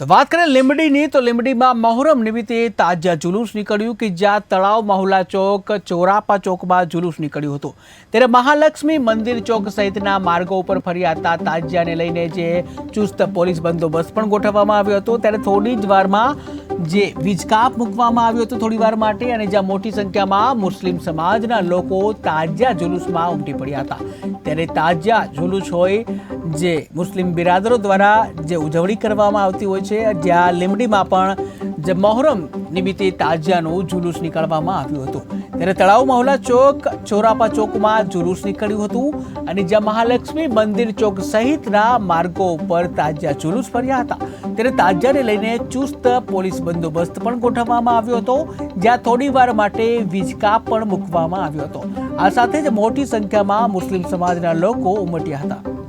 તો વાત કરીએ લીંબડીની, તો લીંબડીમાં મહોરમ નિમિત્તે તાજા જુલુસ નીકળ્યું કે જ્યાં તળાવ મહુલા ચોક, ચોરાપા ચોકમાં જુલુસ નીકળ્યું હતું. ત્યારે મહાલક્ષ્મી મંદિર ચોક સહિતના માર્ગો ઉપર ફર્યાતા તાજિયાને લઈને જે ચુસ્ત પોલીસ બંદોબસ્ત પણ ગોઠવવામાં આવ્યો હતો. ત્યારે થોડી જ વારમાં જે વીજકાપ મૂકવામાં આવ્યો હતો થોડી વાર માટે અને જ્યાં મોટી સંખ્યામાં મુસ્લિમ સમાજના લોકો તાજિયા જુલુસમાં ઉમટી પડ્યા હતા. ત્યારે તાજિયા જુલુસ હોય જે મુસ્લિમ બિરાદરો દ્વારા જે ઉજવણી કરવામાં આવતી હોય છે, જ્યાં લીમડીમાં પણ જે મોહરમ નિમિત્તે તાજિયાનું જુલુસ નીકળવામાં આવ્યું હતું. ત્યારે તળાવ મહોલા ચોક, ચોરાપા ચોકમાં જુલુસ નીકળ્યું હતું અને જ્યાં મહાલક્ષ્મી મંદિર ચોક સહિતના માર્ગો ઉપર તાજિયા જુલુસ ફર્યા હતા. ત્યારે તાજિયાને લઈને ચુસ્ત પોલીસ બંદોબસ્ત પણ ગોઠવવામાં આવ્યો હતો. જ્યાં થોડી વાર માટે વીજકાપ પણ મૂકવામાં આવ્યો હતો. આ સાથે જ મોટી સંખ્યામાં મુસ્લિમ સમાજના લોકો ઉમટ્યા હતા.